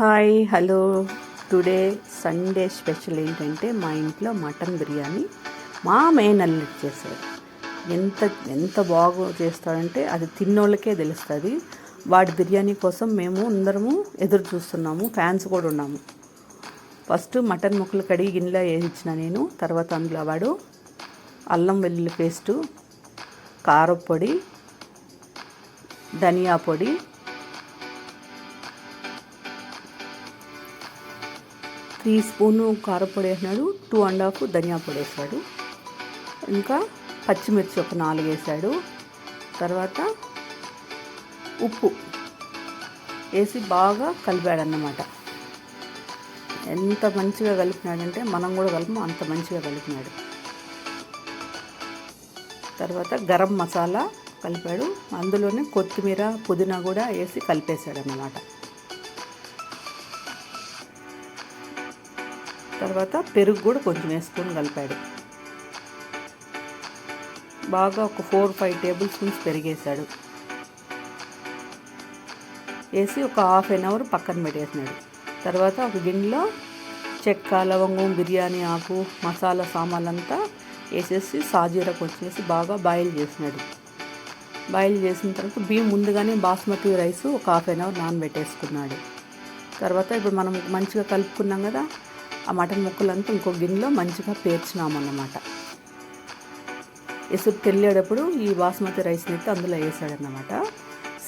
Hi hello. Today Sunday special ఏంటంటే మా ఇంట్లో మటన్ బిర్యానీ మా మెయిన్ అల్లుడు చేశాడు ఎంత ఎంత బాగా చేస్తాడంటే అది తిన్నోళ్ళకే తెలుస్తుంది. వాడి బిర్యానీ కోసం మేము అందరము ఎదురు చూస్తున్నాము ఫ్యాన్స్ కూడా ఉన్నాము. ఫస్ట్ మటన్ ముక్కలు కడిగి గిన్నెలో వేయించిన నేను తర్వాత అందులో వాడు అల్లం వెల్లుల్లి పేస్టు కారపొడి ధనియా పొడి త్రీ స్పూను కారపొడి వేసినాడు టూ అండ్ హాఫ్ ధనియా పొడి వేసాడు. ఇంకా పచ్చిమిర్చి ఒక నాలుగు వేసాడు. తర్వాత ఉప్పు వేసి బాగా కలిపాడు అన్నమాట ఎంత మంచిగా కలిపినాడంటే మనం కూడా కలిపము అంత మంచిగా కలిపినాడు. తర్వాత గరం మసాలా కలిపాడు. అందులోనే కొత్తిమీర పుదీనా కూడా వేసి కలిపేశాడు అన్నమాట తర్వాత పెరుగు కూడా కొంచెం వేసుకొని కలిపాడు. బాగా ఒక ఫోర్ ఫైవ్ టేబుల్ స్పూన్స్ పెరిగేశాడు. వేసి ఒక హాఫ్ అన్ అవర్ పక్కన పెట్టేసినాడు. తర్వాత ఒక గిన్నెలో చెక్క లవంగం బిర్యానీ ఆకు మసాలా సామాన్లంతా వేసేసి సాజీరా కొంచెం వేసి బాగా బాయిల్ చేసినాడు. బాయిల్ చేసిన తర్వాత బియ్యం ముందుగానే బాస్మతి రైస్ ఒక హాఫ్ అన్ అవర్ నానబెట్టేసుకున్నాడు. తర్వాత ఇప్పుడు మనం మంచిగా కలుపుకున్నాం కదా ఆ మటన్ ముక్కలంతా ఇంకో గిన్నెలో మంచిగా పేర్చినామన్నమాట. ఎసురు తెల్లేటప్పుడు ఈ బాస్మతి రైస్ని అయితే అందులో వేసాడన్నమాట.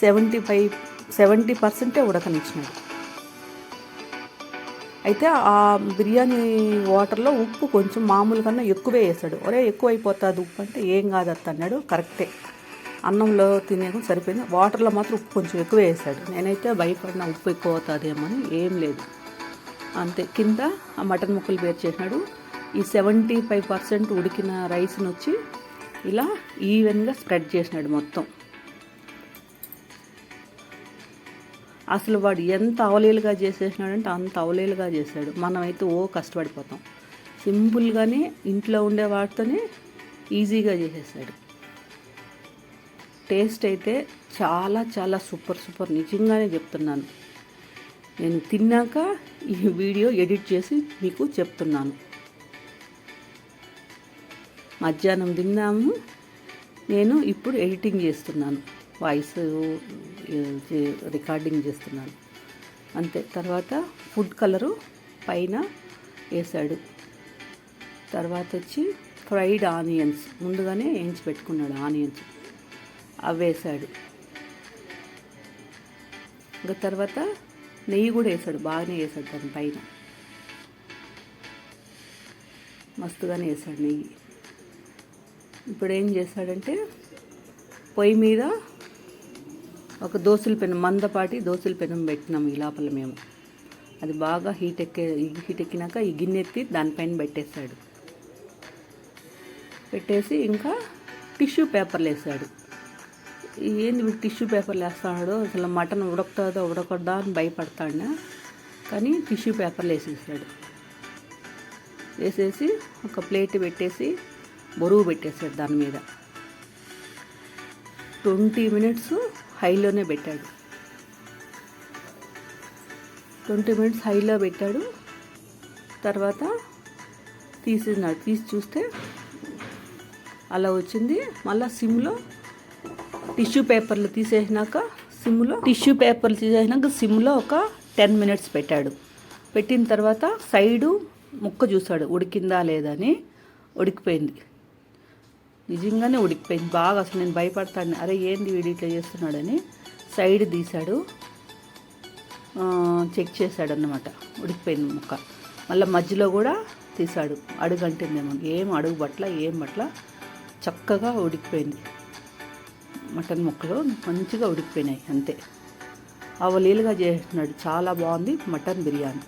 సెవెంటీ ఫైవ్ సెవెంటీ పర్సెంటే ఉడకనిచ్చినాడు. అయితే ఆ బిర్యానీ వాటర్లో ఉప్పు కొంచెం మామూలు కన్నా ఎక్కువే వేసాడు. ఒరే ఎక్కువ అయిపోతుంది ఉప్పు అంటే ఏం కాదు అత్త అన్నాడు. కరెక్టే. అన్నంలో తినేకు సరిపోయింది. వాటర్లో మాత్రం ఉప్పు కొంచెం ఎక్కువ వేసాడు. నేనైతే భయపడిన ఉప్పు ఎక్కువ అవుతుందేమో అని ఏం లేదు. అంతే. కింద ఆ మటన్ ముక్కలు వేరు చేసినాడు. ఈ సెవెంటీ ఫైవ్ పర్సెంట్ ఉడికిన రైస్ని వచ్చి ఇలా ఈవెన్గా స్ప్రెడ్ చేసినాడు మొత్తం. అసలు వాడు ఎంత అవలీలుగా చేసేసినాడంటే అంత అవలీలుగా చేశాడు. మనమైతే ఓ కష్టపడిపోతాం. సింపుల్గానే ఇంట్లో ఉండే వాటితోనే ఈజీగా చేసేసాడు. టేస్ట్ అయితే చాలా చాలా సూపర్ సూపర్. నిజంగానే చెప్తున్నాను. నేను తిన్నాక ఈ వీడియో ఎడిట్ చేసి మీకు చెప్తున్నాను. మధ్యాహ్నం తిన్నాము. నేను ఇప్పుడు ఎడిటింగ్ చేస్తున్నాను. వాయిస్ రికార్డింగ్ చేస్తున్నాను. అంతే. తర్వాత ఫుడ్ కలరు పైన వేసాడు తర్వాత వచ్చి ఫ్రైడ్ ఆనియన్స్. ముందుగానే వేయించి పెట్టుకున్నాడు ఆనియన్స్. అవి వేసాడు ఇంకా తర్వాత నెయ్యి కూడా వేసాడు బాగానే వేసాడు దాని పైన. మస్తుగానే వేసాడు నెయ్యి. ఇప్పుడు ఏం చేశాడంటే పొయ్యి మీద ఒక దోశల పెనం మందపాటి దోశల పెనం పెట్టినాం ఈ లోపల మేము. అది బాగా హీట్ ఎక్కే హీట్ ఎక్కినాక ఈ గిన్నె ఎత్తి దానిపైన పెట్టేశాడు పెట్టేసి ఇంకా టిష్యూ పేపర్లు వేసాడు. ఏంది వీడు టిష్యూ పేపర్లు వేస్తాడు అసలు మటన్ ఉడకుతుందో ఉడకద్దా అని భయపడతాడు. కానీ టిష్యూ పేపర్లు వేసేసాడు. వేసేసి ఒక ప్లేట్ పెట్టేసి బరువు పెట్టేశాడు దాని మీద. ట్వంటీ మినిట్స్ హైలోనే పెట్టాడు. ట్వంటీ మినిట్స్ హైలో పెట్టాడు. తర్వాత తీసినాడు. తీసి చూస్తే అలా వచ్చింది. మళ్ళీ సిమ్లో టిష్యూ పేపర్లు తీసేసినాక సిమ్లో టిష్యూ పేపర్లు తీసేసినాక సిమ్లో ఒక టెన్ మినిట్స్ పెట్టాడు. పెట్టిన తర్వాత సైడు ముక్క చూశాడు ఉడికిందా లేదా అని ఉడికిపోయింది. నిజంగానే ఉడికిపోయింది బాగా అసలు నేను భయపడతాను. అరే ఏంది వీడు ఇట్లా చేస్తున్నాడని సైడ్ తీశాడు చెక్ చేశాడు అన్నమాట ఉడికిపోయింది ముక్క. మళ్ళీ మధ్యలో కూడా తీశాడు. అడుగు అంటుందేమో ఏం అడుగు బట్ల ఏం బట్ల చక్కగా ఉడికిపోయింది. మటన్ ముక్కలు మంచిగా ఉడికిపోయినాయి అంతే. అవలీలుగా చేస్తున్నాడు చాలా బాగుంది మటన్ బిర్యానీ.